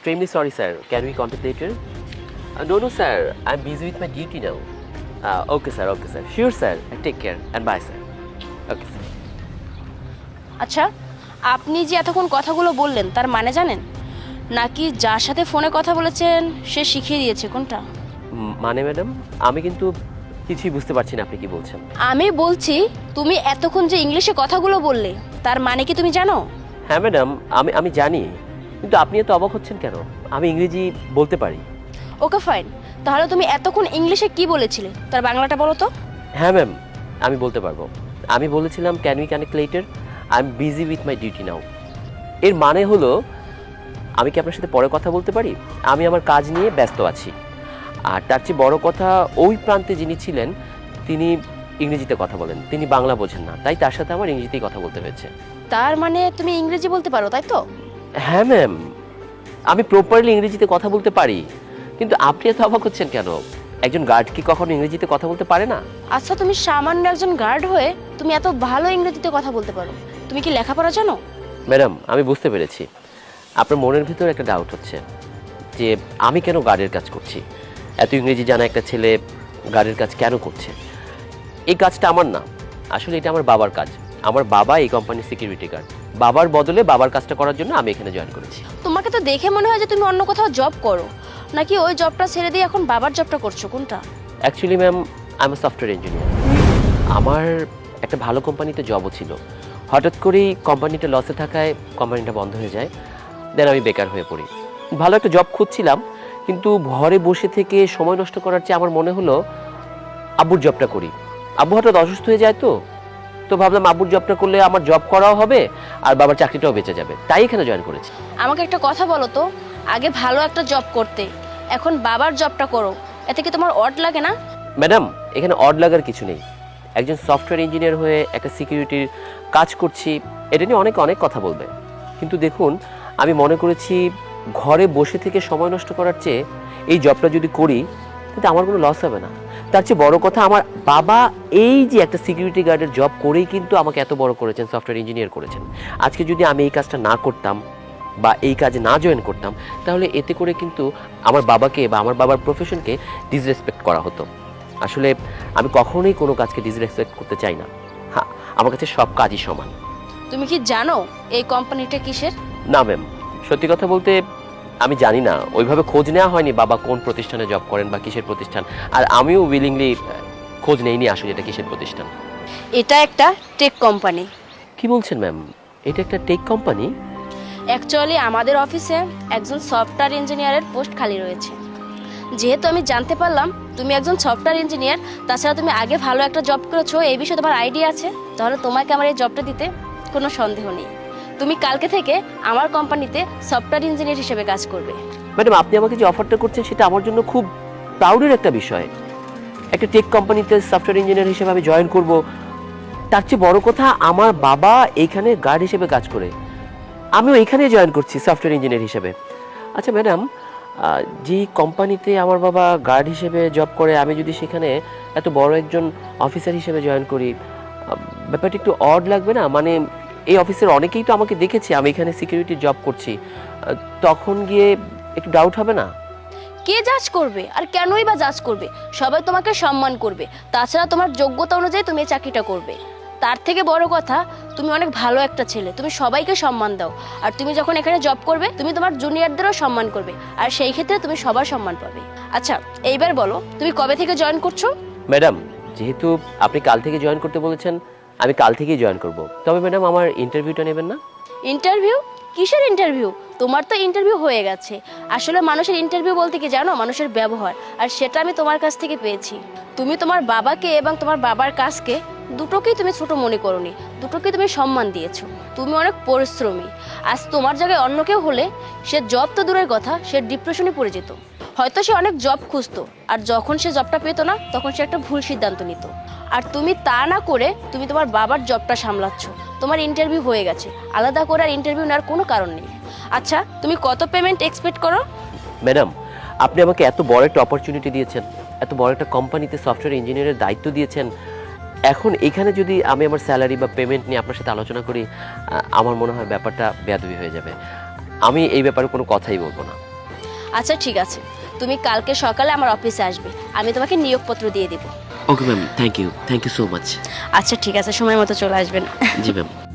Extremely sorry, sir. Can we contact later? Uh, no, no, sir. I'm busy with my duty now. Uh, okay, sir. Okay, sir. Sure, sir. Take care and bye, sir. Okay, sir. আচ্ছা আপনি যে এতক্ষণ কথাগুলো বললেন তার মানে জানেন নাকি যার সাথে ফোনে কথা বলেছেন সে শিখিয়ে দিয়েছে কোনটা উম, মানে ম্যাডাম আমি কিন্তু কিছুই বুঝতে পারছি না আপনি কি বলছেন আমি বলছি তুমি এতক্ষণ যে ইংলিশে কথাগুলো বললে তার মানে কি তুমি জানো হ্যাঁ ম্যাডাম আমি আমি জানি কিন্তু আপনি এত অবাক হচ্ছেন কেন? আমি ইংরেজি বলতে পারি। Okay fine. তাহলে তুমি এতক্ষণ ইংলিশে কি বলেছিলে? তার বাংলাটা বলো তো। হ্যাঁ ম্যাম আমি বলতে পারব। আমি বলেছিলাম can we connect later I am busy with my duty now এর মানে হলো আমি কি আপনার সাথে পরে কথা বলতে পারি? আমি আমার কাজ নিয়ে ব্যস্ত আছি। আর তার চেয়ে বড় কথা ওই প্রান্তে যিনি ছিলেন তিনি ইংরেজিতে কথা বলেন। তিনি বাংলা বোঝেন না। তাই তার সাথে আমার ইংরেজিতেই কথা বলতে হয়েছে। তার মানে তুমি ইংরেজি বলতে পারো তাই তো? হ্যাঁ ম্যাম আমি প্রপারলি ইংরেজিতে কথা বলতে পারি কিন্তু আপনি এত অবাক হচ্ছেন কেন? একজন গার্ড কি কখনো ইংরেজিতে কথা বলতে পারে না? আচ্ছা তুমি সামান্য একজন গার্ড হয়ে তুমি এত ভালো ইংরেজিতে কথা বলতে পারো। তুমি কি লেখাপড়া জানো? ম্যাডাম আমি বুঝতে পেরেছি। আপনার মনের ভিতর একটা ডাউট হচ্ছে যে আমি কেন গার্ডের কাজ করছি? এত ইংরেজি জানা একটা ছেলে গার্ডের কাজ কেন করছে? এই কাজটা আমার না। আসলে এটা আমার বাবার কাজ। আমার বাবা এই কোম্পানির সিকিউরিটি গার্ড বাবার বদলে বাবার কাজটা করার জন্য আমি এখানে জয়েন করেছি। তোমাকে তো দেখে মনে হয় যে তুমি অন্য কোথাও জব করো। নাকি ওই জবটা ছেড়ে দিয়ে এখন বাবার জবটা করছ? কোনটা? Actually ma'am I am software engineer আমার একটা ভালো কোম্পানিতে জবও ছিল। হঠাৎ করেই কোম্পানিটা লসে থাকায় কোম্পানিটা বন্ধ হয়ে যায়। দেন আমি বেকার হয়ে পড়ি। ভালো একটা জব খুঁজছিলাম কিন্তু ঘরে বসে থেকে সময় নষ্ট করার চেয়ে আমার মনে হলো আব্বুর জবটা করি। আব্বু হঠাৎ অসুস্থ হয়ে যায় তো। তো ভাবলাম আব্বুর জবটা করলে আমার জব করাও হবে আর বাবার চাকরিটাও বেঁচে যাবে। তাই এখানে জয়েন করেছি। আমাকে একটা কথা বলো তো আগে ভালো একটা জব করতে এখন বাবার জবটা করো এতে কি তোমার অড লাগে না? ম্যাডাম এখানে অড লাগার কিছু নেই। একজন সফটওয়্যার ইঞ্জিনিয়ার হয়ে একটা সিকিউরিটির কাজ করছি এটা নিয়ে অনেক অনেক কথা বলবে। কিন্তু দেখুন আমি মনে করেছি ঘরে বসে থেকে সময় নষ্ট করার চেয়ে এই জবটা যদি করি তাতে আমার কোনো লস হবে না। তার চেয়ে বড় কথা আমার বাবা এই যে একটা সিকিউরিটি গার্ডের জব করেই কিন্তু আমাকে এত বড় করেছেন সফটওয়্যার ইঞ্জিনিয়ার করেছেন। আজকে যদি আমি এই কাজটা না করতাম বা এই কাজে না জয়েন করতাম তাহলে এতে করে কিন্তু আমার বাবাকে বা আমার বাবার প্রফেশনকে ডিসরেসপেক্ট করা হতো। আসলে আমি কখনোই কোনো কাজকে ডিসরেসপেক্ট করতে চাই না। হ্যাঁ আমার কাছে সব কাজই সমান। তুমি কি জানো এই কোম্পানিটা কিসের? না ম্যাম সত্যি কথা বলতে আমি জানি না ওইভাবে খোঁজ নেওয়া হয়নি বাবা কোন প্রতিষ্ঠানে জব করেন বা কিসের প্রতিষ্ঠান। আর আমিও উইলিংলি খোঁজ নেইনি আসলে এটা কিসের প্রতিষ্ঠান। এটা একটা টেক কোম্পানি কি বলছেন ম্যাম এটা একটা টেক কোম্পানি অ্যাকচুয়ালি আমাদের অফিসে একজন সফটওয়্যার ইঞ্জিনিয়ারের পোস্ট খালি রয়েছে। যেহেতু আমি জানতে পারলাম তুমি একজন সফটওয়্যার ইঞ্জিনিয়ার তাছাড়া তুমি আগে ভালো একটা জব করেছ এই বিষয়ে তোমার আইডিয়া আছে তাহলে তোমাকে আমার এই জবটা দিতে কোনো সন্দেহ নেই। তুমি কালকে থেকে আমার কোম্পানিতে সফটওয়্যার ইঞ্জিনিয়ার হিসেবে কাজ করবে। ম্যাডাম, আপনি আমাকে যে অফারটা করছেন, সেটা আমার জন্য খুব প্রাউডের একটা বিষয়। একটা টেক কোম্পানিতে সফটওয়্যার ইঞ্জিনিয়ার হিসেবে আমি জয়েন করব। তার চেয়ে বড় কথা, আমার বাবা এইখানে গার্ড হিসেবে কাজ করে। আমিও এখানে জয়েন করছি সফটওয়্যার ইঞ্জিনিয়ার হিসেবে। আচ্ছা ম্যাডাম যে কোম্পানিতে আমার বাবা গার্ড হিসেবে জব করে, আমি যদি সেখানে এত বড় একজন অফিসার হিসেবে জয়েন করি ব্যাপারটা একটু অড লাগবে না? মানে এই অফিসের অনেকেই তো আমাকে দেখেছে আমি এখানে সিকিউরিটি জব করছি। তখন গিয়ে একটু ডাউট হবে না? কে জাজ করবে? আর কেনই বা জাজ করবে? সবাই তোমাকে সম্মান করবে। তাছাড়া তোমার যোগ্যতা অনুযায়ী তুমি এই চাকরিটা করবে। তার থেকে বড় কথা তুমি অনেক ভালো একটা ছেলে। তুমি সবাইকে সম্মান দাও। আর তুমি যখন এখানে জব করবে তুমি তোমার জুনিয়রদেরও সম্মান করবে। আর সেই ক্ষেত্রে তুমি সবার সম্মান পাবে। আচ্ছা এইবার বলো তুমি কবে থেকে জয়েন করছ? ম্যাডাম যেহেতু আপনি কাল থেকে জয়েন করতে বলেছেন আমি কাল থেকেই জয়েন করব। তবে ম্যাডাম আমার ইন্টারভিউটা নেবেন না? ইন্টারভিউ কিসের ইন্টারভিউ তোমার তো ইন্টারভিউ হয়ে গেছে। আসলে মানুষের ইন্টারভিউ বলতে কি জানো? মানুষের ব্যবহার। আর সেটা আমি তোমার কাছ থেকে পেয়েছি। তুমি তোমার বাবাকে এবং তোমার বাবার কাজকে দুটোকেই তুমি ছোট মনে করনি। দুটোকেই তুমি সম্মান দিয়েছ। তুমি অনেক পরিশ্রমী। আজ তোমার জায়গায় অন্য কেউ হলে সে জব তো দূরের কথা, সে ডিপ্রেশনে পড়ে যেত। হয়তো সে অনেক জব খুঁজতো আর যখন সে জবটা পেতো না তখন সে একটা ভুল সিদ্ধান্ত নিত। আর তুমি তা না করে তুমি তোমার বাবার জবটা সামলাচ্ছ। তোমার ইন্টারভিউ হয়ে গেছে। আলাদা করে আর ইন্টারভিউ নেওয়ার কোনো কারণ নেই। আচ্ছা তুমি কত পেমেন্ট এক্সপেক্ট করো? ম্যাডাম আপনি আমাকে এত বড় একটা অপরচুনিটি দিয়েছেন এত বড় একটা কোম্পানিতে সফটওয়্যার ইঞ্জিনিয়ারের দায়িত্ব দিয়েছেন। এখন এখানে যদি আমি আমার স্যালারি বা পেমেন্ট নিয়ে আপনার সাথে আলোচনা করি আমার মনে হয় ব্যাপারটা বেয়াদবি হয়ে যাবে। আমি এই ব্যাপারে কোনো কথাই বলব না। আচ্ছা ঠিক আছে। তুমি কালকে সকালে আমার অফিসে আসবে। আমি তোমাকে নিয়োগপত্র দিয়ে দেবো। Okay ma'am thank you thank you so much আচ্ছা ঠিক আছে সময় মতো চলে আসবেন। জি ম্যাম